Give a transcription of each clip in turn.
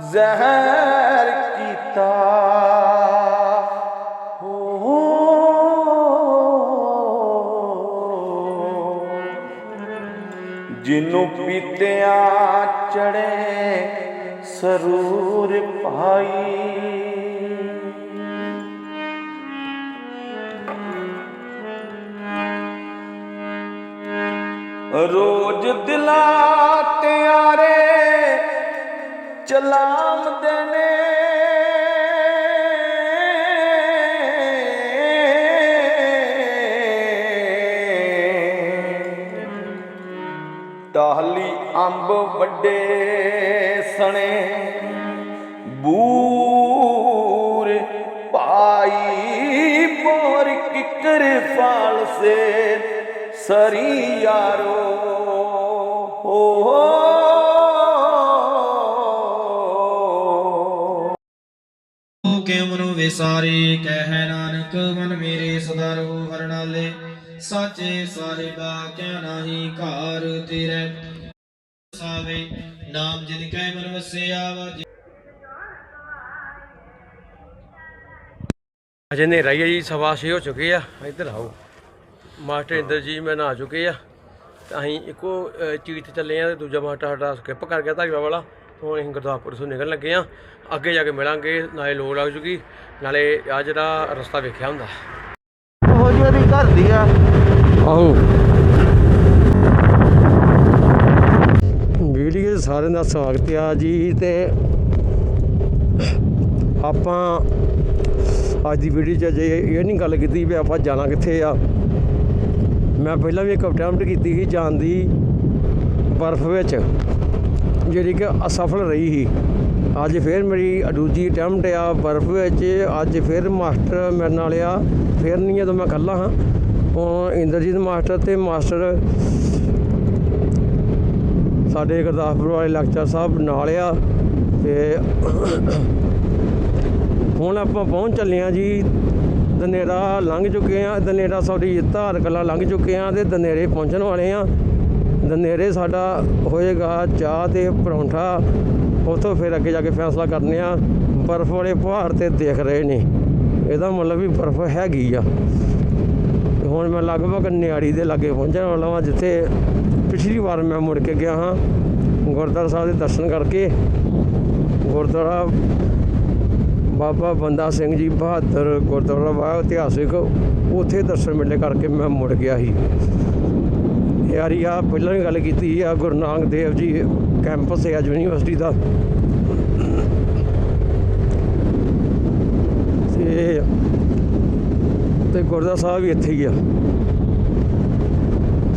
ਜ਼ਹਿਰ ਕੀਤਾ। ਹੋ ਜਿਨੂੰ ਪੀਤਿਆਂ ਚੜੇ ਸਰੂਰ ਭਾਈ। ਰੋਜ਼ ਚਲਾਉਂਦੇ ਨੇ ਟਾਹਲੀ ਅੰਬ ਵੱਡੇ ਸਣੇ ਬੂਰ ਭਾਈ ਬੋਰ ਕਿਕਰ ਫਾਲ ਸੇ ਸਰੀ ਯਾਰੋ ਵਿਸਾਰੇ ਕਹਿ ਨਾਨਕ ਮਨ ਮੇਰੇ ਸਦਾ ਰਹੋ ਹਰਨਾਲੇ ਸਾਚੇ ਸਾਰੇ ਬਾਕਿਆ ਨਾਹੀ ਘਾਰ ਤੇਰੇ। ਸਾਵੇ ਨਾਮ ਜਿਨ ਕੈ ਮਨ ਵਸਿਆ ਵਾਜੇ। ਅਜੇ ਹਨੇਰਾ ਹੀ ਹੈ ਜੀ ਸਵਾ ਛੇ ਹੋ ਚੁੱਕੇ ਆ। ਇੱਧਰ ਆਓ। ਮਾਸਟਰ ਇੰਦਰ ਜੀ ਮੈਂ ਨਹਾ ਚੁੱਕੇ ਆ। ਤਾਂ ਅਸੀਂ ਇੱਕੋ ਅ, ਚੀਜ਼ ਤੇ ਚੱਲੇ ਆ ਤੇ ਦੂਜਾ ਮਾਸਟਰ ਸਾਡਾ ਸਕਿਪ ਕਰ ਗਿਆ ਧਾਰੀਵਾਲ ਵਾਲਾ। ਹੁਣ ਅਸੀਂ ਗੁਰਦਾਸਪੁਰ ਤੋਂ ਨਿਕਲਣ ਲੱਗੇ ਆ ਅੱਗੇ ਜਾ ਕੇ ਮਿਲਾਂਗੇ ਨਾਲੇ ਲੋੜ ਲੱਗ ਜੂਗੀ। ਨਾਲੇ ਆ ਜਿਹੜਾ ਰਸਤਾ ਵੇਖਿਆ ਹੁੰਦਾ। ਉਹ ਜਿਹੜੀ ਘਰ ਦੀ ਆ। ਆਹੋ। ਵੀਡੀਓ ਸਾਰਿਆਂ ਦਾ ਸਵਾਗਤ ਆ ਜੀ ਤੇ ਆਪਾਂ ਅੱਜ ਦੀ ਵੀਡੀਓ 'ਚ ਅਜੇ ਇਹ ਨਹੀਂ ਗੱਲ ਕੀਤੀ ਵੀ ਆਪਾਂ ਜਾਣਾ ਕਿੱਥੇ ਆ। ਮੈਂ ਪਹਿਲਾਂ ਵੀ ਇੱਕ ਅਟੈਂਪਟ ਕੀਤੀ ਸੀ ਜਾਣ ਦੀ ਬਰਫ਼ ਵਿੱਚ। ਜਿਹੜੀ ਕਿ ਅਸਫਲ ਰਹੀ ਸੀ। ਅੱਜ ਫਿਰ ਮੇਰੀ ਦੂਜੀ ਅਟੈਂਪਟ ਆ ਬਰਫ਼ ਵਿੱਚ। ਅੱਜ ਫਿਰ ਮਾਸਟਰ ਮੇਰੇ ਨਾਲ ਆ। ਫਿਰ ਨਹੀਂ ਜਦੋਂ ਮੈਂ ਇਕੱਲਾ ਹਾਂ ਹੁਣ ਇੰਦਰਜੀਤ ਮਾਸਟਰ ਤੇ ਮਾਸਟਰ ਸਾਡੇ ਗੁਰਦਾਸਪੁਰ ਵਾਲੇ ਲੈਕਚਰ ਸਾਹਿਬ ਨਾਲ ਆ। ਤੇ ਹੁਣ ਆਪਾਂ ਪਹੁੰਚ ਚੱਲੇ ਆ ਜੀ। ਦਨੇਰਾ ਲੰਘ ਚੁੱਕੇ ਆ ਦਨੇਰਾ ਸਾਡੀ ਧਾਰ ਕਲਾ ਲੰਘ ਚੁੱਕੇ ਆ ਤੇ ਦਨੇਰੇ ਪਹੁੰਚਣ ਵਾਲੇ ਆ ਦਨੇਰੇ ਸਾਡਾ ਹੋਏਗਾ ਚਾਹ ਤੇ ਪਰੌਂਠਾ, ਉਥੋਂ ਫਿਰ ਅੱਗੇ ਜਾ ਕੇ ਫੈਸਲਾ ਕਰਨੇ ਆ। ਬਰਫ਼ ਵਾਲੇ ਪਹਾੜ ਤੇ ਦੇਖ ਰਹੇ ਨੇ। ਇਹਦਾ ਮਤਲਬ ਵੀ ਬਰਫ਼ ਹੈਗੀ ਆ। ਹੁਣ ਮੈਂ ਲਗਭਗ ਨਿਆੜੀ ਦੇ ਲਾਗੇ ਪਹੁੰਚਣ ਵਾਲਾ ਹਾਂ ਜਿੱਥੇ ਪਿਛਲੀ ਵਾਰ ਮੈਂ ਮੁੜ ਕੇ ਗਿਆ ਹਾਂ। ਗੁਰਦੁਆਰਾ ਸਾਹਿਬ ਦੇ ਦਰਸ਼ਨ ਕਰਕੇ ਗੁਰਦੁਆਰਾ ਬਾਬਾ ਬੰਦਾ ਸਿੰਘ ਜੀ ਬਹਾਦਰ ਗੁਰਦੁਆਰਾ ਵਾ ਇਤਿਹਾਸਿਕ ਉੱਥੇ ਦਰਸ਼ਨ ਮੇਲੇ ਕਰਕੇ ਮੈਂ ਮੁੜ ਗਿਆ ਸੀ। ਯਾਰੀ ਆ, ਪਹਿਲਾਂ ਵੀ ਗੱਲ ਕੀਤੀ ਆ, ਗੁਰੂ ਨਾਨਕ ਦੇਵ ਜੀ ਕੈਂਪਸ ਹੈ ਯੂਨੀਵਰਸਿਟੀ ਦਾ। ਤੇ ਤੇ ਗੁਰਦੁਆਰਾ ਸਾਹਿਬ ਵੀ ਇੱਥੇ ਹੀ ਆ।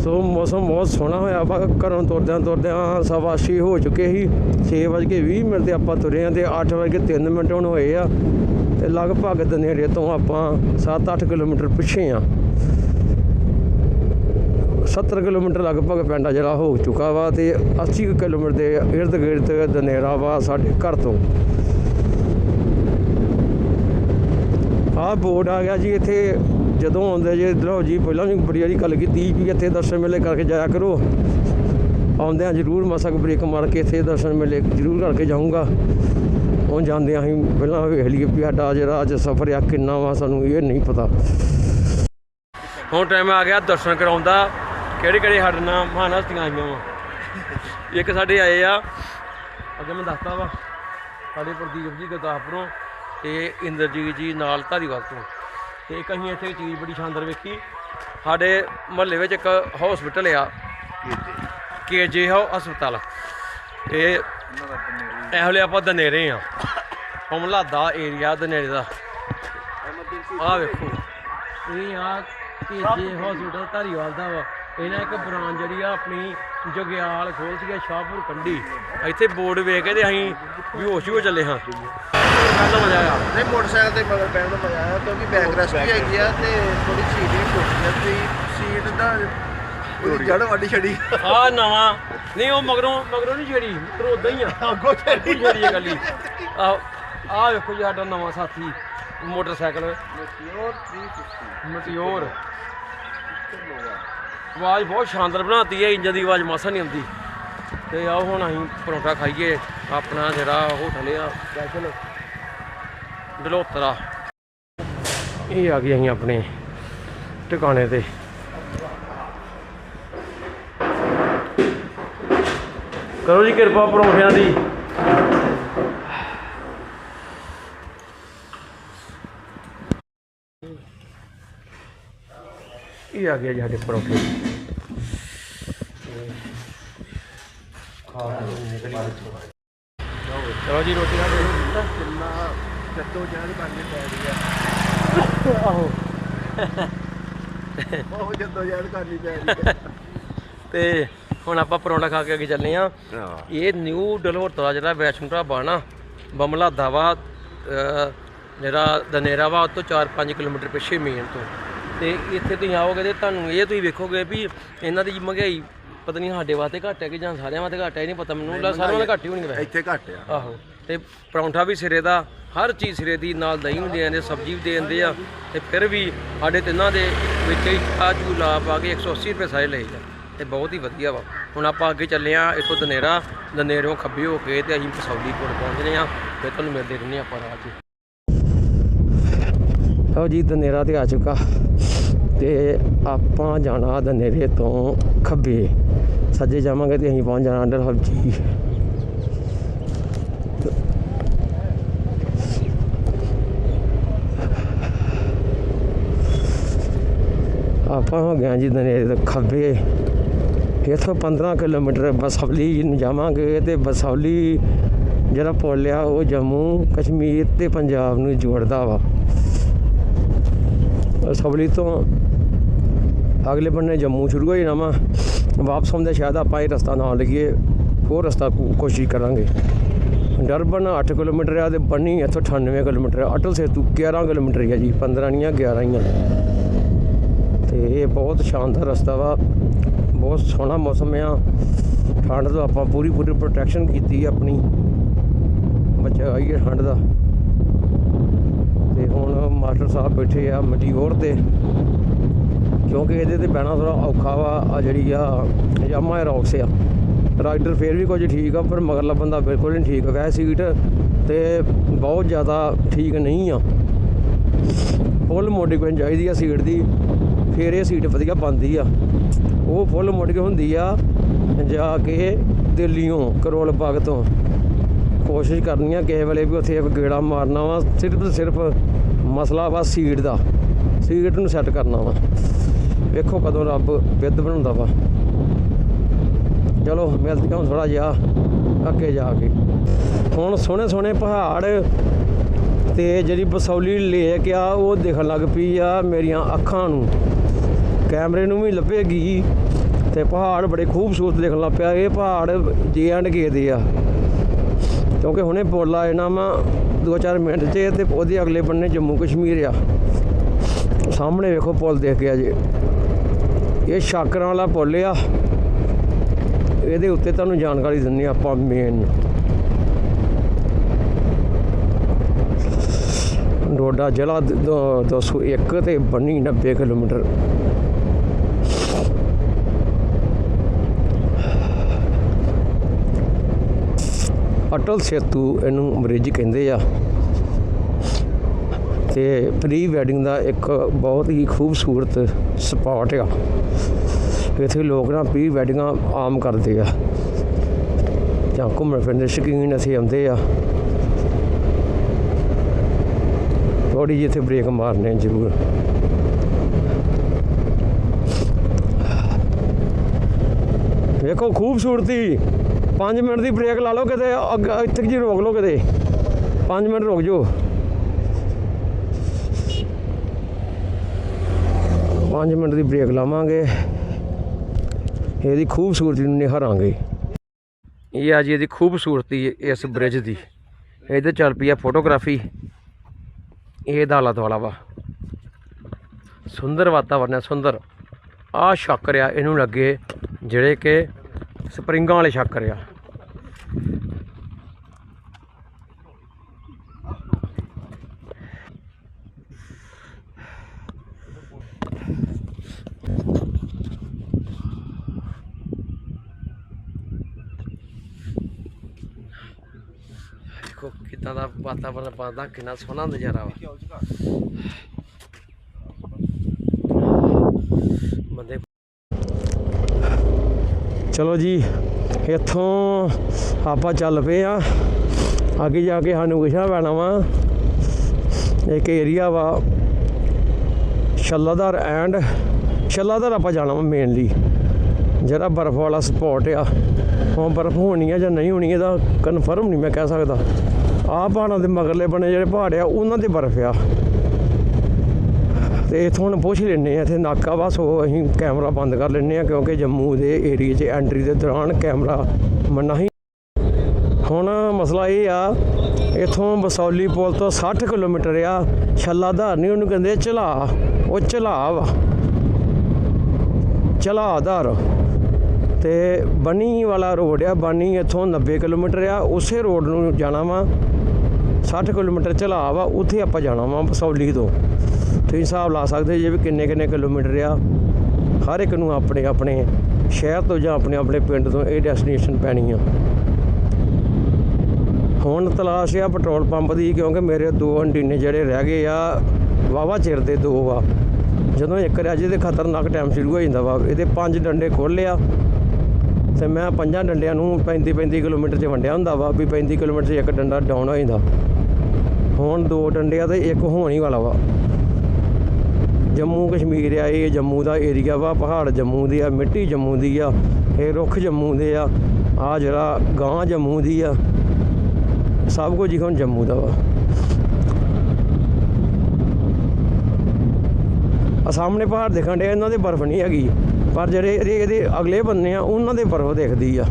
ਸੋ ਮੌਸਮ ਬਹੁਤ ਸੋਹਣਾ ਹੋਇਆ ਵਾ, ਘਰੋਂ ਤੁਰਦਿਆਂ ਤੁਰਦਿਆਂ ਸਵਾ ਛੇ ਹੋ ਚੁੱਕੇ ਸੀ 6:20 ਮਿੰਟ ਤੇ ਆਪਾਂ ਤੁਰੇ ਆਂ ਤੇ 8:03 ਮਿੰਟ ਹੁਣ ਹੋਏ ਆ, ਤੇ ਲਗਭਗ ਦਨੇਰੇ ਤੋਂ ਆਪਾਂ 7-8 ਕਿਲੋਮੀਟਰ ਪਿੱਛੇ ਆ। 70 ਕਿਲੋਮੀਟਰ ਲਗਭਗ ਪਿੰਡ ਆ ਜਿਹੜਾ ਹੋ ਚੁੱਕਾ ਵਾ ਤੇ 80 ਕੁ ਕਿਲੋਮੀਟਰ ਦੇ ਇਰਦ ਗਿਰਦ ਦਨੇਰਾ ਵਾ ਸਾਡੇ ਘਰ ਤੋਂ। ਆਹ ਬੋਰਡ ਆ ਗਿਆ ਜੀ, ਇੱਥੇ ਜਦੋਂ ਆਉਂਦੇ ਜੇ, ਲਓ ਜੀ, ਪਹਿਲਾਂ ਵੀ ਬੜੀ ਵਾਰੀ ਗੱਲ ਕੀਤੀ ਵੀ ਇੱਥੇ ਦਰਸ਼ਨ ਮੇਲੇ ਕਰਕੇ ਜਾਇਆ ਕਰੋ। ਆਉਂਦਿਆਂ ਜ਼ਰੂਰ ਮਸਕ ਬ੍ਰੇਕ ਮਾਰ ਕੇ ਇੱਥੇ ਦਰਸ਼ਨ ਮੇਲੇ ਜ਼ਰੂਰ ਕਰਕੇ ਜਾਊਂਗਾ। ਹੁਣ ਜਾਂਦੇ ਅਸੀਂ ਪਹਿਲਾਂ ਵੇਖ ਲਈਏ ਵੀ ਸਾਡਾ ਜਿਹੜਾ ਅੱਜ ਸਫ਼ਰ ਆ, ਕਿੰਨਾ ਵਾ, ਸਾਨੂੰ ਇਹ ਨਹੀਂ ਪਤਾ। ਹੁਣ ਟਾਈਮ ਆ ਗਿਆ ਦਰਸ਼ਨ ਕਰਾਉਂਦਾ ਕਿਹੜੇ ਕਿਹੜੇ ਸਾਡੇ ਨਾਲ ਮਹਾਨ ਹਸਤੀਆਂ ਆਈਆਂ ਵਾ। ਇੱਕ ਸਾਡੇ ਆਏ ਆ, ਅੱਗੇ ਮੈਂ ਦੱਸਦਾ ਵਾ, ਸਾਡੇ ਪ੍ਰਦੀਪ ਜੀ ਗੁਰਦਾਸਪੁਰੋਂ ਤੇ ਇੰਦਰਜੀਤ ਜੀ ਨਾਲ ਧਾਰੀਵਾਲ ਤੋਂ। ਤੇ ਇੱਕ ਅਸੀਂ ਇੱਥੇ ਚੀਜ਼ ਬੜੀ ਸ਼ਾਨਦਾਰ ਵੇਖੀ। ਸਾਡੇ ਮਹੱਲੇ ਵਿੱਚ ਇੱਕ ਹਸਪੀਟਲ ਆ। ਕੇਜੇ ਹੋ ਹਸਪਤਾਲ। ਤੇ ਇਹੋ ਲਈ ਆਪਾਂ ਦਨੇਰੇ ਆ। ਹਮਲਾ ਦਾ ਏਰੀਆ ਦਨੇਰੇ ਦਾ। ਆ ਵੇਖੋ। ਇਹ ਆ ਕੇਜੇ ਹਸਪੀਟਲ ਧਾਰੀਵਾਲ ਦਾ ਵਾ। ਇਹਨਾਂ ਇੱਕ ਬ੍ਰਾਂਚ ਜਿਹੜੀ ਆ ਆਪਣੀ ਜਗਿਆਲ ਖੋਲ੍ਹੀ ਆ ਸ਼ਾਹਪੁਰ ਕੰਢੀ। ਇੱਥੇ ਬੋਰਡ ਵੇਖ ਕੇ ਤੇ ਅਸੀਂ ਬੇਹੋਸ਼ ਹੀ ਹੋ ਚੱਲੇ ਹਾਂ। ਕੱਲ ਮਜ਼ਾ ਆਇਆ। ਨਹੀਂ ਮੋਟਰਸਾਈਕਲ ਤੇ ਮਗਰ ਬੈਠਣ ਦਾ ਮਜ਼ਾ ਆਇਆ ਕਿਉਂਕਿ ਬੈਕ ਰੈਸਟ ਵੀ ਹੈਗੀ ਆ ਤੇ ਥੋੜੀ ਸੀਟ ਵੀ ਛੋਟੀ ਆ ਤੇ ਸੀਟ ਦਾ ਉਹਦੀ ਜੜ ਵੱਡੀ ਛੜੀ ਆ ਨਵਾਂ। ਨਹੀਂ ਉਹ ਮਗਰੋਂ ਮਗਰੋਂ ਨਹੀਂ ਜਿਹੜੀ ਮਗਰੋਂ ਉਦਾਂ ਹੀ ਆ। ਅੱਗੋਂ ਛੜੀ। ਜਿਹੜੀ ਹੈ ਗੱਲੀ। ਆ ਆ ਵੇਖੋ ਜੀ ਸਾਡਾ ਨਵਾਂ ਸਾਥੀ ਮੋਟਰਸਾਈਕਲ। 350 ਮਟਿਓਰ ਆਵਾਜ਼ ਬਹੁਤ ਸ਼ਾਨਦਾਰ ਬਣਾਤੀ ਹੈ ਇੰਜਨ ਦੀ ਆਵਾਜ਼ ਮਾਸਾ ਨਹੀਂ ਆਉਂਦੀ। ਤੇ ਆਓ ਹੁਣ ਅਸੀਂ ਪਰੌਂਠਾ ਖਾਈਏ, ਆਪਣਾ ਜਿਹੜਾ ਹੋਟਲ ਆ ਸਪੈਸ਼ਲ ਡਲੋਤਰਾ ਇਹ ਆ ਗਏ ਅਸੀਂ ਆਪਣੇ ਟਿਕਾਣੇ ਤੇ। ਕਰੋ ਜੀ ਕਿਰਪਾ ਪਰੌਂਠਿਆਂ ਦੀ। ਇਹ ਆ ਗਿਆ ਜੀ ਸਾਡੇ ਪਰੌਂਠੇ? ਚਲੋ ਜੀ ਰੋਟੀ ਖਾ ਲਓ ਕਿੰਨਾ ਜੱਦੋ ਜਹਿਦ ਕਰਨੀ ਪੈ ਰਹੀ ਆ ਆਹੋ। ਬਹੁਤ ਜੱਦੋ ਜਹਿਦ ਕਰਨੀ ਪੈ ਰਹੀ ਤੇ ਹੁਣ ਆਪਾਂ ਪਰੌਂਠਾ ਖਾ ਕੇ ਅੱਗੇ ਚੱਲੇ ਆ। ਇਹ ਨਿਊ ਡਲਹੋਤਾ ਜਿਹੜਾ ਵੈਸ਼ਨੂ ਢਾਬਾ ਨਾ ਬਮਲਾ ਦਾਵਾ ਜਿਹੜਾ ਦਨੇਰਾ ਵਾ ਉਹ ਤੋਂ 4-5 ਕਿਲੋਮੀਟਰ ਪਿੱਛੇ ਮੇਨ ਤੋਂ। ਤੇ ਇੱਥੇ ਤੁਸੀਂ ਆਓਗੇ ਤੇ ਤੁਹਾਨੂੰ ਇਹ ਤੁਸੀਂ ਵੇਖੋਗੇ ਵੀ ਇਹਨਾਂ ਦੀ ਮਹਿੰਗਾਈ ਪਤਾ ਨਹੀਂ ਸਾਡੇ ਵਾਸਤੇ ਘੱਟ ਹੈ ਕਿ ਜਾਂ ਸਾਰਿਆਂ ਵਾਸਤੇ ਘੱਟ ਹੈ ਇਹ ਨਹੀਂ ਪਤਾ ਮੈਨੂੰ ਲੱਗਾ ਸਾਰਿਆਂ ਵਾਸਤੇ ਘੱਟ ਹੀ ਹੋਣੀ ਵੈਸੇ। ਇੱਥੇ ਘੱਟ ਆ। ਆਹੋ ਤੇ ਪਰੌਂਠਾ ਵੀ ਸਿਰੇ ਦਾ ਹਰ ਚੀਜ਼ ਸਿਰੇ ਦੀ ਨਾਲ ਦਹੀਂ ਵੀ ਦੇ ਦਿੰਦੇ ਸਬਜ਼ੀ ਵੀ ਦੇ ਦਿੰਦੇ ਆ ਤੇ ਫਿਰ ਵੀ ਸਾਡੇ ਤਿੰਨਾਂ ਦੇ ਵਿੱਚ ਹੀ ਆ ਝੂਲਾ ਪਾ ਕੇ 180 ਰੁਪਏ ਸਾਰੇ ਲਏ ਜਾ ਤੇ ਬਹੁਤ ਹੀ ਵਧੀਆ ਵਾ। ਹੁਣ ਆਪਾਂ ਅੱਗੇ ਚੱਲੇ ਆ ਇੱਥੋਂ ਦਨੇਰਾ ਦਨੇਰੋਂ ਖੱਬੇ ਹੋ ਕੇ ਤੇ ਅਸੀਂ ਪਸੌਲੀ ਕੋਲ ਪਹੁੰਚਦੇ ਆ ਫਿਰ ਤੁਹਾਨੂੰ ਮਿਲਦੇ ਰਹਿੰਦੇ ਆਪਾਂ ਰਾਹ 'ਚ। ਲਓ ਜੀ, ਦਨੇਰਾ ਤੇ ਆ ਚੁੱਕਾ। ਤੇ ਆਪਾਂ ਜਾਣਾ ਦਨੇਰੇ ਤੋਂ ਖੱਬੇ। ਸੱਜੇ ਜਾਵਾਂਗੇ ਤੇ ਅਸੀਂ ਪਹੁੰਚ ਜਾਣਾ ਅੰਡਰ ਹਬਜੀ ਆਪਾਂ ਹੋ ਗਏ ਹਾਂ ਜੀ ਦਨੇਰੇ ਤੋਂ ਖੱਬੇ। ਇੱਥੋਂ 15 ਕਿਲੋਮੀਟਰ ਬਸੌਲੀ ਨੂੰ ਜਾਵਾਂਗੇ ਤੇ ਬਸੌਲੀ ਜਿਹੜਾ ਪੁਲ ਆ, ਉਹ ਜੰਮੂ ਕਸ਼ਮੀਰ ਤੇ ਪੰਜਾਬ ਨੂੰ ਜੋੜਦਾ ਵਾ। ਬਸੌਲੀ ਤੋਂ ਅਗਲੇ ਬੰਨੇ ਜੰਮੂ ਸ਼ੁਰੂ ਹੋ ਜਾਣਾ ਵਾ। ਵਾਪਸ ਆਉਂਦੇ ਸ਼ਾਇਦ ਆਪਾਂ ਇਹ ਰਸਤਾ ਨਾ ਲਈਏ, ਹੋਰ ਰਸਤਾ ਕੋਸ਼ਿਸ਼ ਕਰਾਂਗੇ। ਡਰਬਨ 8 ਕਿਲੋਮੀਟਰ ਆ ਤੇ ਬੰਨੀ ਇੱਥੋਂ 98 ਕਿਲੋਮੀਟਰ ਆ। ਅਟਲ ਸੇਤੂ 11 ਕਿਲੋਮੀਟਰ ਹੀ ਆ ਜੀ 15 ਨਹੀਂ ਆ 11 ਹੀ ਆ। ਤੇ ਇਹ ਬਹੁਤ ਸ਼ਾਨਦਾਰ ਰਸਤਾ ਵਾ। ਬਹੁਤ ਸੋਹਣਾ ਮੌਸਮ ਆ। ਠੰਡ ਤੋਂ ਆਪਾਂ ਪੂਰੀ ਪੂਰੀ ਪ੍ਰੋਟੈਕਸ਼ਨ ਕੀਤੀ ਆਪਣੀ। ਬਚਾਈ ਹੈ ਠੰਡ ਦਾ। ਮਾਸਟਰ ਸਾਹਿਬ ਬੈਠੇ ਆ ਮਟੀਓਰ ਤੇ। ਕਿਉਂਕਿ ਇਹਦੇ ਤੇ ਬਹਿਣਾ ਥੋੜਾ ਔਖਾ ਵਾ ਆ ਜਿਹੜੀ ਆ ਯਾਮਾ ਰੌਕਸ ਆ। ਰਾਈਡਰ ਫੇਰ ਵੀ ਕੁਝ ਠੀਕ ਆ, ਪਰ ਮਗਰਲਾ ਬੰਦਾ ਬਿਲਕੁਲ ਨਹੀਂ ਠੀਕ। ਵੈ ਸੀਟ ਤੇ ਬਹੁਤ ਜ਼ਿਆਦਾ ਠੀਕ ਨਹੀਂ ਆ। ਫੁੱਲ ਮੋਡੀਫਿਕੇਸ਼ਨ ਚਾਹੀਦੀ ਆ ਸੀਟ ਦੀ। ਫੇਰ ਇਹ ਸੀਟ ਵਧੀਆ ਬਣਦੀ ਆ। ਉਹ ਫੁੱਲ ਮੋਡੀਫਿਕੇਸ਼ਨ ਹੁੰਦੀ ਆ, ਜਾ ਕੇ ਦਿੱਲੀੋਂ ਕਰੋਲ ਬਾਗ ਤੋਂ। ਕੋਸ਼ਿਸ਼ ਕਰਨੀ ਆ ਕਿਸੇ ਵੇਲੇ ਵੀ ਉੱਥੇ ਇੱਕ ਗੇੜਾ ਮਾਰਨਾ ਵਾ, ਸਿਰਫ ਸਿਰਫ ਮਸਲਾ ਵਾ ਸੀਟ ਦਾ। ਸੀਟ ਨੂੰ ਸੈੱਟ ਕਰਨਾ ਵਾ। ਵੇਖੋ ਕਦੋਂ ਰੱਬ ਵਿੱਦ ਬਣਾਉਂਦਾ ਵਾ। ਚਲੋ, ਮਿਲਦੇ ਹਾਂ ਥੋੜਾ ਜਿਹਾ ਅੱਗੇ ਜਾ ਕੇ। ਹੁਣ ਸੋਹਣੇ ਸੋਹਣੇ ਪਹਾੜ ਤੇ ਜਿਹੜੀ ਬਸੌਲੀ ਲੇਕ ਆ, ਉਹ ਦਿਖਣ ਲੱਗ ਪਈ ਆ ਮੇਰੀਆਂ ਅੱਖਾਂ ਨੂੰ। ਕੈਮਰੇ ਨੂੰ ਵੀ ਲੱਭੇਗੀ ਤੇ ਪਹਾੜ ਬੜੇ ਖੂਬਸੂਰਤ ਦਿਖਣ ਲੱਗ ਪਿਆ। ਇਹ ਪਹਾੜ ਜੇ ਐਂਡ ਕੇ ਦੇ ਆ। ਕਿਉਂਕਿ ਹੁਣੇ ਪੁੱਲ ਆ ਨਾ ਮੈਂ 2-4 ਮਿੰਟ 'ਚ ਤੇ ਉਹਦੇ ਅਗਲੇ ਬੰਨੇ ਜੰਮੂ ਕਸ਼ਮੀਰ ਆ। ਸਾਹਮਣੇ ਵੇਖੋ ਪੁਲ ਦੇਖ ਗਿਆ ਜੀ। ਇਹ ਸ਼ਾਕਰਾਂ ਵਾਲਾ ਪੁਲ ਆ। ਇਹਦੇ ਉੱਤੇ ਤੁਹਾਨੂੰ ਜਾਣਕਾਰੀ ਦਿੰਨੀ ਆਪਾਂ ਮੇਨ ਡੋਡਾ ਜ਼ਿਲ੍ਹਾ 201 ਤੇ ਬੰਨੀ 90 ਕਿਲੋਮੀਟਰ। ਅਟਲ ਸੇਤੂ ਇਹਨੂੰ ਬ੍ਰਿਜ ਕਹਿੰਦੇ ਆ। ਤੇ ਪ੍ਰੀ ਵੈਡਿੰਗ ਦਾ ਇੱਕ ਬਹੁਤ ਹੀ ਖੂਬਸੂਰਤ ਸਪਾਟ ਆ। ਇੱਥੇ ਲੋਕ ਨਾ ਪ੍ਰੀ ਵੈਡਿੰਗਾਂ ਆਮ ਕਰਦੇ ਆ। ਜਾਂ ਘੁੰਮਣ ਫਿਰਨ ਦੇ ਸ਼ੌਕੀਨ ਇੱਥੇ ਆਉਂਦੇ ਆ। ਥੋੜੀ ਜਿਹੀ ਇੱਥੇ ਬ੍ਰੇਕ ਮਾਰਨੇ ਜ਼ਰੂਰ। ਵੇਖੋ ਖੂਬਸੂਰਤੀ। 5 ਮਿੰਟ ਦੀ ਬ੍ਰੇਕ ਲਾ ਲਓ ਕਿਤੇ, ਅੱਗ- ਇੱਥੇ ਜੀ ਰੋਕ ਲਓ ਕਿਤੇ। 5 ਮਿੰਟ ਰੁਕ ਜਾਓ। 5 ਮਿੰਟ ਦੀ ਬ੍ਰੇਕ ਲਾਵਾਂਗੇ। ਇਹਦੀ ਖੂਬਸੂਰਤੀ ਨੂੰ ਨਿਹਾਰਾਂਗੇ ਇਹ ਆ ਜੀ, ਇਹਦੀ ਖੂਬਸੂਰਤੀ ਇਸ ਬ੍ਰਿਜ ਦੀ। ਇਹਦੇ ਚੱਲ ਪਈ ਆ ਫੋਟੋਗ੍ਰਾਫੀ ਇਹ ਦਾ ਆਲਾ ਦੁਆਲਾ ਵਾ। ਸੁੰਦਰ ਵਾਤਾਵਰਨ ਹੈ, ਸੁੰਦਰ। ਆ ਸ਼ੱਕਰ ਆ ਇਹਨੂੰ ਲੱਗੇ ਜਿਹੜੇ ਕਿ ਸਪਰਿੰਗਾਂ ਵਾਲੇ ਸ਼ੱਕਰ ਆ ਵਾਤਾਵਰਨ ਪਾਦਾ ਕਿੰਨਾ ਸੋਹਣਾ ਨਜ਼ਾਰਾ ਵਾ। ਚਲੋ ਜੀ, ਇੱਥੋਂ ਆਪਾਂ ਚੱਲ ਪਏ ਆ ਅੱਗੇ ਜਾ ਕੇ ਸਾਨੂੰ ਵਿਸ਼ਾ ਪੈਣਾ ਵਾ। ਇੱਕ ਏਰੀਆ ਵਾ ਛੱਲਾਦਾਰ ਐਂਡ ਛੱਲਾਦਾਰ ਆਪਾਂ ਜਾਣਾ ਵਾ ਮੇਨਲੀ ਜਿਹੜਾ ਬਰਫ਼ ਵਾਲਾ ਸਪੌਟ ਆ, ਹੁਣ ਬਰਫ਼ ਹੋਣੀ ਆ ਜਾਂ ਨਹੀਂ ਹੋਣੀ, ਇਹਦਾ ਕਨਫਰਮ ਨਹੀਂ ਮੈਂ ਕਹਿ ਸਕਦਾ। ਆਹ ਪਹਾੜਾਂ ਦੇ ਮਗਰਲੇ ਬਣੇ ਜਿਹੜੇ ਪਹਾੜ ਆ, ਉਹਨਾਂ ਤੇ ਬਰਫ਼ ਆ। ਤੇ ਇੱਥੋਂ ਹੁਣ ਪੁੱਛ ਲੈਨੇ ਆ ਇੱਥੇ ਨਾਕਾ ਵਾ ਸੋ ਅਸੀਂ ਕੈਮਰਾ ਬੰਦ ਕਰ ਲੈਨੇ ਆ ਕਿਉਂਕਿ ਜੰਮੂ ਦੇ ਏਰੀਏ 'ਚ ਐਂਟਰੀ ਦੇ ਦੌਰਾਨ ਕੈਮਰਾ ਮਨਾਹੀ ਹੁਣ ਮਸਲਾ ਇਹ ਆ, ਇਥੋਂ ਬਸੌਲੀ ਪੁਲ ਤੋਂ 60 ਕਿਲੋਮੀਟਰ ਆ, ਛੱਲਾਧਾਰ ਨਹੀਂ ਉਹਨੂੰ ਕਹਿੰਦੇ ਚਲਾ ਉਹ ਚਲਾ ਵਾ। ਚਲਾਧਾਰ ਤੇ ਬਨੀ ਵਾਲਾ ਰੋਡ ਆ, ਬਨੀ ਇਥੋਂ 90 ਕਿਲੋਮੀਟਰ ਆ, ਉਸੇ ਰੋਡ ਨੂੰ ਜਾਣਾ ਵਾ। 60 ਕਿਲੋਮੀਟਰ ਚਲਾ ਵਾ, ਉੱਥੇ ਆਪਾਂ ਜਾਣਾ ਵਾ ਬਸੌਲੀ ਤੋਂ। ਤੁਸੀਂ ਹਿਸਾਬ ਲਾ ਸਕਦੇ ਜੇ ਵੀ ਕਿੰਨੇ ਕਿੰਨੇ ਕਿਲੋਮੀਟਰ ਆ। ਹਰ ਇੱਕ ਨੂੰ ਆਪਣੇ ਆਪਣੇ ਸ਼ਹਿਰ ਤੋਂ ਜਾਂ ਆਪਣੇ ਆਪਣੇ ਪਿੰਡ ਤੋਂ ਇਹ ਡੈਸਟੀਨੇਸ਼ਨ ਪੈਣੀ ਆ। ਹੁਣ ਤਲਾਸ਼ ਆ ਪੈਟਰੋਲ ਪੰਪ ਦੀ ਕਿਉਂਕਿ ਮੇਰੇ ਦੋ ਅੰਡੀਨੇ ਜਿਹੜੇ ਰਹਿ ਗਏ ਆ ਵਾਵਾ ਚਿਰ ਦੇ ਦੋ ਵਾ ਜਦੋਂ ਇੱਕ ਰਹਿ ਜੇ ਤੇ ਖਤਰਨਾਕ ਟਾਈਮ ਸ਼ੁਰੂ ਹੋ ਜਾਂਦਾ ਵਾ। ਇਹਦੇ ਪੰਜ ਡੰਡੇ ਖੋਲ੍ਹੇ ਤੇ ਮੈਂ ਪੰਜਾਂ ਡੰਡਿਆਂ ਨੂੰ 35 35 ਕਿਲੋਮੀਟਰ 'ਚ ਵੰਡਿਆ ਹੁੰਦਾ ਵਾ ਵੀ 35 ਕਿਲੋਮੀਟਰ 'ਚ ਇੱਕ ਡੰਡਾ ਡਾਊਨ ਹੋ ਜਾਂਦਾ। ਹੁਣ ਦੋ ਡੰਡੇ ਆ ਤੇ ਇੱਕ ਹੋਣ ਹੀ ਵਾਲਾ ਵਾ। ਜੰਮੂ ਕਸ਼ਮੀਰ ਆ, ਇਹ ਜੰਮੂ ਦਾ ਏਰੀਆ ਵਾ, ਪਹਾੜ ਜੰਮੂ ਦੇ ਆ, ਮਿੱਟੀ ਜੰਮੂ ਦੀ ਆ, ਇਹ ਰੁੱਖ ਜੰਮੂ ਦੇ ਆ ਆ ਜਿਹੜਾ ਗਾਂ ਜੰਮੂ ਦੀ ਆ, ਸਭ ਕੁਝ ਹੀ ਹੁਣ ਜੰਮੂ ਦਾ ਵਾ। ਆ ਸਾਹਮਣੇ ਪਹਾੜ ਦੇਖਣ ਡੇ ਇਹਨਾਂ ਦੇ ਬਰਫ਼ ਨਹੀਂ ਹੈਗੀ, ਪਰ ਜਿਹੜੇ ਇਹਦੇ ਇਹਦੇ ਅਗਲੇ ਬੰਨੇ ਆ, ਉਹਨਾਂ ਦੇ ਬਰਫ਼ ਦਿਖਦੀ ਆ।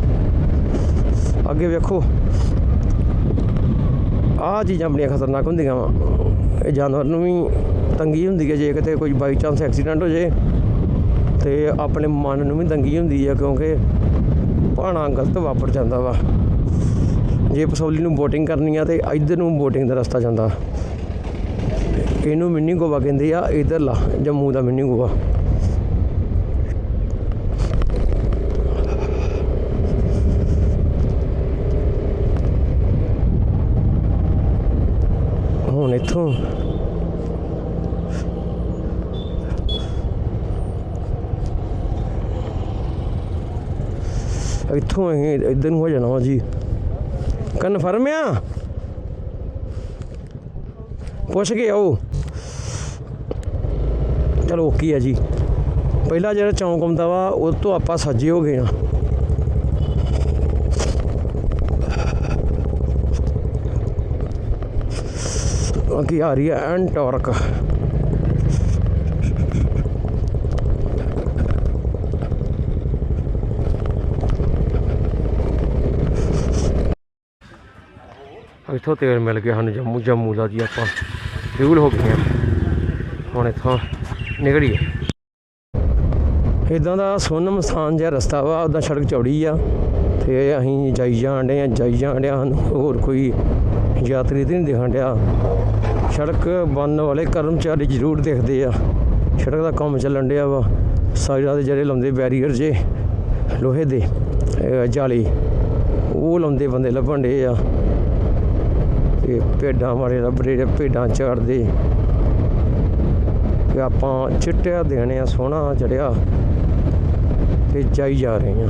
ਅੱਗੇ ਵੇਖੋ। ਆਹ ਚੀਜ਼ਾਂ ਬੜੀਆਂ ਖਤਰਨਾਕ ਹੁੰਦੀਆਂ ਵਾ, ਇਹ ਜਾਨਵਰ ਨੂੰ ਵੀ ਤੰਗੀ ਹੁੰਦੀ ਹੈ ਜੇ ਕਿਤੇ ਕੋਈ ਬਾਈ ਚਾਂਸ ਐਕਸੀਡੈਂਟ ਹੋ ਜੇ, ਤੇ ਆਪਣੇ ਮਨ ਨੂੰ ਵੀ ਤੰਗੀ ਹੁੰਦੀ ਹੈ ਕਿਉਂਕਿ ਭਾਣਾ ਗਲਤ ਵਾਪਰ ਜਾਂਦਾ ਵਾ। ਜੇ ਪਸੌਲੀ ਨੂੰ ਬੋਟਿੰਗ ਕਰਨੀ ਆ ਤੇ ਇੱਧਰ ਨੂੰ ਬੋਟਿੰਗ ਦਾ ਰਸਤਾ ਜਾਂਦਾ। ਇਹਨੂੰ ਮਿੰਨੀ ਗੋਵਾ ਕਹਿੰਦੇ ਆ ਇਧਰਲਾ ਜੰਮੂ ਦਾ ਮਿੰਨੀ ਗੋਵਾ ਹੁਣ ਇੱਥੋਂ ਇੱਥੋਂ ਅਸੀਂ ਇੱਧਰ ਨੂੰ ਹੋ ਜਾਣਾ ਵਾ ਜੀ। ਕਨਫਰਮ ਆ? ਪੁੱਛ ਕੇ ਆਓ। ਚਲੋ ਓਕੇ ਆ ਜੀ। ਪਹਿਲਾ ਜਿਹੜਾ ਚੌਂਕ ਆਉਂਦਾ ਵਾ, ਉਹ ਤੋਂ ਆਪਾਂ ਸੱਜੇ ਹੋ ਗਏ ਆ। ਕੀ ਆ ਰਹੀ ਹੈ ਐਂਟੋਰਕ ਇੱਥੋਂ ਤੇਲ ਮਿਲ ਗਿਆ ਸਾਨੂੰ ਜੰਮੂ ਜੰਮੂ ਦਾ ਜੀ ਆਪਾਂ। ਫਿਊਲ ਹੋ ਗਏ ਆ ਹੁਣ ਇੱਥੋਂ ਨਿਕਲੀਏ ਇਦਾਂ ਦਾ ਸੋਨਮ ਸਥਾਨ ਜਿਹਾ ਰਸਤਾ ਵਾ, ਉਦਾਂ ਸੜਕ ਚੌੜੀ ਆ। ਤੇ ਅਸੀਂ ਜਾਈ ਜਾਣ ਡੇ ਆ, ਜਾਈ ਜਾਣ ਡਿਆ ਸਾਨੂੰ ਹੋਰ ਕੋਈ ਯਾਤਰੀ ਤੇ ਨਹੀਂ ਦਿਖਣ ਡਿਆ। ਸੜਕ ਬਣਨ ਵਾਲੇ ਕਰਮਚਾਰੀ ਜ਼ਰੂਰ ਦਿਖਦੇ ਆ। ਸੜਕ ਦਾ ਕੰਮ ਚੱਲਣ ਡਿਆ ਵਾ। ਸਾਈਡਾਂ ਦੇ ਜਿਹੜੇ ਲਾਉਂਦੇ ਬੈਰੀਅਰ ਜੇ, ਲੋਹੇ ਦੇ, ਅਹ ਜਾਲੀ, ਉਹ ਲਾਉਂਦੇ ਬੰਦੇ ਲੱਭਣ ਡੇ ਆ। ਤੇ ਭੇਡਾਂ ਵਾਲੇ ਲੱਭ ਰਹੇ ਭੇਡਾਂ ਚਾੜਦੇ। ਤੇ ਆਪਾਂ ਚਿੱਟਿਆ ਦੇਣੇ ਆ ਸੋਹਣਾ ਚੜਿਆ ਤੇ ਜਾਈ ਜਾ ਰਹੇ ਆ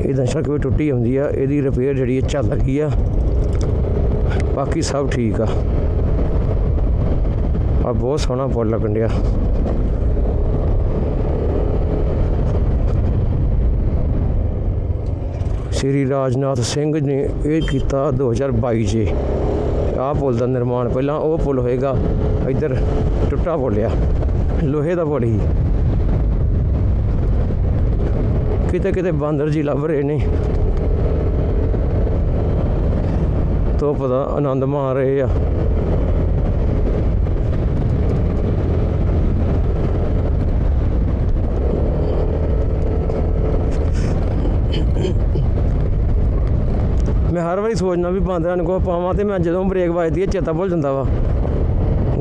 ਇਹਦਾ ਸੜਕ ਵੀ ਟੁੱਟੀ ਹੁੰਦੀ ਆ, ਇਹਦੀ ਰਿਪੇਅਰ ਜਿਹੜੀ ਹੈ ਚੱਲ ਰਹੀ ਆ। ਬਾਕੀ ਸਭ ਠੀਕ ਆ। ਆ ਬਹੁਤ ਸੋਹਣਾ ਪੁੱਲ ਲੱਗਣ ਡਿਆ। ਸ੍ਰੀ ਰਾਜਨਾਥ ਸਿੰਘ ਨੇ ਇਹ ਕੀਤਾ 2022 'ਚ। ਆਹ ਪੁਲ ਦਾ ਨਿਰਮਾਣ ਪਹਿਲਾਂ ਉਹ ਪੁਲ ਹੋਏਗਾ, ਇੱਧਰ ਟੁੱਟਾ ਪੁੱਲ ਆ, ਲੋਹੇ ਦਾ ਪੁਲ ਹੀ। ਕਿਤੇ ਕਿਤੇ ਬਾਂਦਰ ਜੀ ਲੱਭ ਰਹੇ ਨੇ। ਧੁੱਪ ਦਾ ਆਨੰਦ ਮਾਣ ਰਹੇ ਆ। ਮੈਂ ਹਰ ਵਾਰੀ ਸੋਚਣਾ ਵੀ ਬਾਂਦਰਾਂ ਨੂੰ ਕੁਛ ਪਾਵਾਂ ਤੇ ਮੈਂ ਜਦੋਂ ਬ੍ਰੇਕ ਵੱਜਦੀ ਹੈ ਚੇਤਾ ਭੁੱਲ ਜਾਂਦਾ ਵਾ।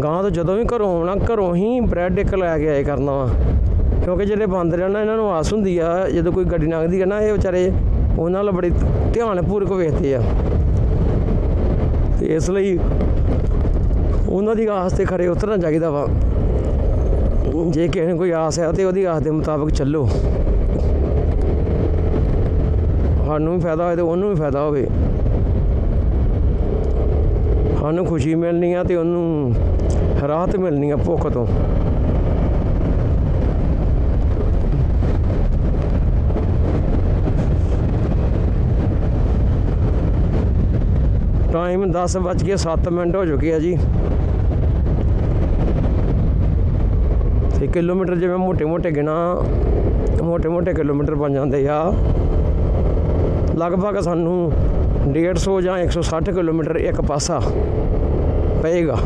ਗਾਂ ਤੋਂ ਜਦੋਂ ਵੀ ਘਰੋਂ ਆਉਣਾ, ਘਰੋਂ ਹੀ ਬ੍ਰੈਡ ਇੱਕ ਲੈ ਕੇ ਆਏ ਕਰਨਾ ਵਾ। ਕਿਉਂਕਿ ਜਿਹੜੇ ਬਾਂਦਰ ਆ ਨਾ, ਇਹਨਾਂ ਨੂੰ ਆਸ ਹੁੰਦੀ ਆ, ਜਦੋਂ ਕੋਈ ਗੱਡੀ ਲੰਘਦੀ ਆ ਨਾ, ਇਹ ਵਿਚਾਰੇ ਉਹਨਾਂ ਨਾਲ ਬੜੀ ਧਿਆਨਪੂਰਵਕ ਵੇਖਦੇ ਆ। ਤੇ ਇਸ ਲਈ ਉਹਨਾਂ ਦੀ ਆਸ ਤੇ ਖਰੇ ਉਤਰਨਾ ਚਾਹੀਦਾ ਵਾ। ਜੇ ਕਿਸੇ ਨੂੰ ਕੋਈ ਆਸ ਹੈ ਤੇ ਉਹਦੀ ਆਸ ਦੇ ਮੁਤਾਬਕ ਚੱਲੋ। ਸਾਨੂੰ ਵੀ ਫਾਇਦਾ ਹੋਵੇ ਤੇ ਉਹਨੂੰ ਵੀ ਫਾਇਦਾ ਹੋਵੇ। ਸਾਨੂੰ ਖੁਸ਼ੀ ਮਿਲਣੀ ਆ ਤੇ ਉਹਨੂੰ ਰਾਹਤ ਮਿਲਣੀ ਆ ਭੁੱਖ ਤੋਂ। ਟਾਈਮ 10:07 ਮਿੰਟ ਹੋ ਚੁੱਕੇ ਆ ਜੀ। ਤੇ ਕਿਲੋਮੀਟਰ ਜਿਵੇਂ ਮੋਟੇ ਮੋਟੇ ਗਿਣਾ, ਮੋਟੇ ਮੋਟੇ ਕਿਲੋਮੀਟਰ ਬਣ ਜਾਂਦੇ ਆ। ਲਗਭਗ ਸਾਨੂੰ 150 ਜਾਂ 160 ਕਿਲੋਮੀਟਰ ਇੱਕ ਪਾਸਾ ਪਏਗਾ।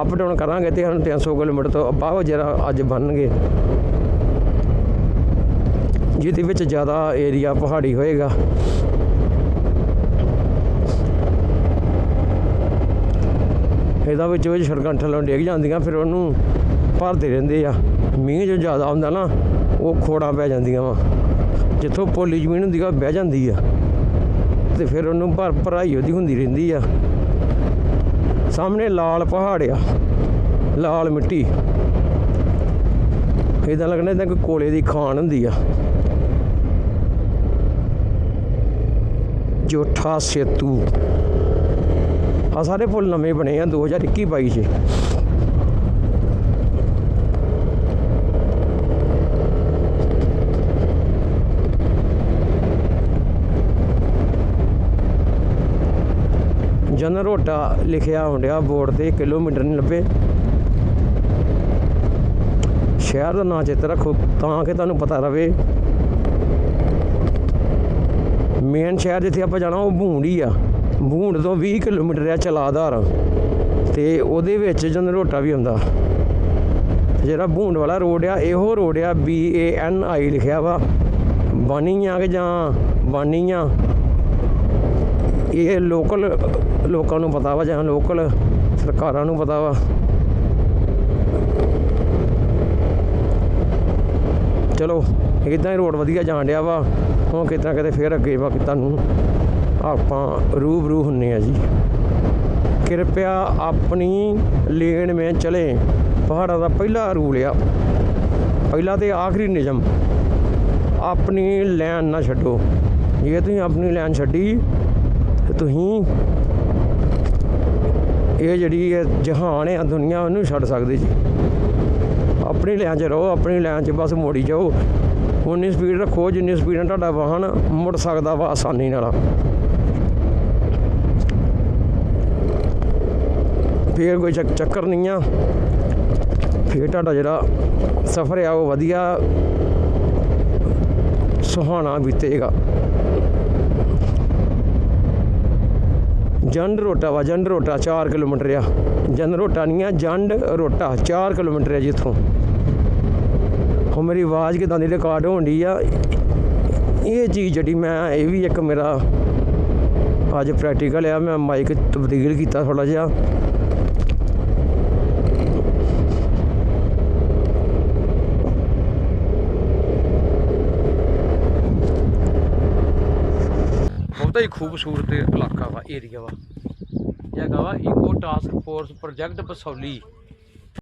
ਅਪ ਡਾਊਨ ਕਰਾਂਗੇ ਤੇ ਸਾਨੂੰ 300 ਕਿਲੋਮੀਟਰ ਤੋਂ ਬਾਹਰ ਜਿਹੜਾ ਅੱਜ ਬਣਨਗੇ। ਜਿਹਦੇ ਵਿੱਚ ਜ਼ਿਆਦਾ ਏਰੀਆ ਪਹਾੜੀ ਹੋਏਗਾ। ਇਹਦਾ ਵਿੱਚ ਵਿੱਚ ਸੜਕਾਂ ਥੱਲੋਂ ਡਿੱਗ ਜਾਂਦੀਆਂ, ਫਿਰ ਉਹਨੂੰ ਭਰਦੇ ਰਹਿੰਦੇ ਆ। ਮੀਂਹ ਜੋ ਜ਼ਿਆਦਾ ਹੁੰਦਾ ਨਾ, ਉਹ ਖੋੜਾਂ ਪੈ ਜਾਂਦੀਆਂ ਵਾ। ਜਿੱਥੋਂ ਪੋਲੀ ਜ਼ਮੀਨ ਹੁੰਦੀ ਆ, ਉਹ ਬਹਿ ਜਾਂਦੀ ਆ। ਤੇ ਫਿਰ ਉਹਨੂੰ ਭਰ ਭਰਾਈ ਉਹਦੀ ਹੁੰਦੀ ਰਹਿੰਦੀ ਆ। ਸਾਹਮਣੇ ਲਾਲ ਪਹਾੜ ਆ, ਲਾਲ ਮਿੱਟੀ। ਇਦਾਂ ਲੱਗਣਾ ਇਦਾਂ ਕੋਈ ਕੋਲੇ ਦੀ ਖਾਣ ਹੁੰਦੀ ਆ। ਜੋਠਾ ਸੇਤੂ। ਆ ਸਾਰੇ ਪੁੱਲ ਨਵੇਂ ਬਣੇ ਆ 2021 22 ਚ। ਜਨ ਰੋਟਾ ਲਿਖਿਆ ਹੁੰਦਿਆ, ਬੋਰਡ ਤੇ ਕਿਲੋਮੀਟਰ ਨਹੀਂ ਲੱਭੇ ਸ਼ਹਿਰ ਦਾ ਨਾਂ ਚੇਤੇ ਰੱਖੋ, ਤਾਂ ਕਿ ਤੁਹਾਨੂੰ ਪਤਾ ਰਵੇ। ਮੇਨ ਸ਼ਹਿਰ ਜਿੱਥੇ ਆਪਾਂ ਜਾਣਾ, ਉਹ ਭੂੰਡ ਆ। ਬੂੰਡ ਤੋਂ 20 ਕਿਲੋਮੀਟਰ ਆ ਚਲਾਦਾਰ ਤੇ ਉਹਦੇ ਵਿੱਚ ਜਨਰੋਟਾ ਵੀ ਆਉਂਦਾ ਜਿਹੜਾ ਬੂੰਡ ਵਾਲਾ ਰੋਡ ਆ, ਇਹੋ ਰੋਡ ਆ ਬੀ ਏ ਐਨ ਆਈ ਲਿਖਿਆ ਵਾ। ਬਾਨੀਆਂ ਕਿ ਜਾਂ ਬਾਨੀਆਂ ਇਹ ਲੋਕਲ ਲੋਕਾਂ ਨੂੰ ਪਤਾ ਵਾ ਜਾਂ ਲੋਕਲ ਸਰਕਾਰਾਂ ਨੂੰ ਪਤਾ ਵਾ। ਚਲੋ ਇਦਾਂ ਹੀ ਰੋਡ ਵਧੀਆ ਜਾਣ ਡਿਆ ਵਾ। ਹੁਣ ਕਿਤੇ ਨਾ ਕਿਤੇ ਫੇਰ ਅੱਗੇ ਵਾ ਤੁਹਾਨੂੰ ਆਪਾਂ ਰੂਬਰੂ ਹੁੰਨੇ ਆ ਜੀ। ਕਿਰਪਿਆ ਆਪਣੀ ਲੇਨ ਵਿੱਚ ਚਲੇ। ਪਹਾੜਾਂ ਦਾ ਪਹਿਲਾ ਰੂਲ ਆ ਪਹਿਲਾ ਤੇ ਆਖਰੀ ਨਿਯਮ। ਆਪਣੀ ਲਾਈਨ ਨਾ ਛੱਡੋ। ਜੇ ਤੁਸੀਂ ਆਪਣੀ ਲਾਈਨ ਛੱਡੀ, ਤੇ ਤੁਸੀਂ ਇਹ ਜਿਹੜੀ ਹੈ ਜਹਾਨ ਆ ਦੁਨੀਆ ਉਹਨੂੰ ਛੱਡ ਸਕਦੇ ਜੀ। ਆਪਣੀ ਲਾਈਨ 'ਚ ਰਹੋ, ਆਪਣੀ ਲਾਈਨ 'ਚ ਬਸ ਮੋੜੀ ਜਾਓ। ਉਨੀ ਸਪੀਡ ਰੱਖੋ, ਜਿੰਨੀ ਸਪੀਡ ਨਾਲ ਤੁਹਾਡਾ ਵਾਹਨ ਮੁੜ ਸਕਦਾ ਵਾ ਆਸਾਨੀ ਨਾਲ। ਫੇਰ ਕੋਈ ਚੱਕ- ਚੱਕਰ ਨਹੀਂ ਆ। ਫੇਰ ਤੁਹਾਡਾ ਜਿਹੜਾ ਸਫ਼ਰ ਆ, ਉਹ ਵਧੀਆ ਸੁਹਾਣਾ ਬੀਤੇਗਾ। ਜੰਡ ਰੋਟਾ ਵਾ, ਜੰਡ ਰੋਟਾ 4 ਕਿਲੋਮੀਟਰ ਆ। ਜੰਡ ਰੋਟਾ ਨਹੀਂ ਆ, ਜੰਡ ਰੋਟਾ 4 ਕਿਲੋਮੀਟਰ ਆ ਜਿੱਥੋਂ। ਹੁਣ ਮੇਰੀ ਆਵਾਜ਼ ਕਿਦਾਂ ਦੀ ਰਿਕਾਰਡ ਹੋਣ ਡਈ ਆ? ਇਹ ਚੀਜ਼ ਜਿਹੜੀ ਮੈਂ, ਇਹ ਵੀ ਇੱਕ ਮੇਰਾ ਅੱਜ ਪ੍ਰੈਕਟੀਕਲ ਆ। ਮੈਂ ਮਾਈਕ ਤਬਦੀਲ ਕੀਤਾ ਥੋੜਾ ਜਿਹਾ। ਬਹੁਤਾ ਹੀ ਖੂਬਸੂਰਤ ਇਲਾਕਾ ਵਾ ਏਰੀਆ ਵਾ। ਇਹ ਹੈਗਾ ਵਾ ਇਕੋ ਟਾਸਕ ਫੋਰਸ ਪ੍ਰੋਜੈਕਟ ਬਸੌਲੀ।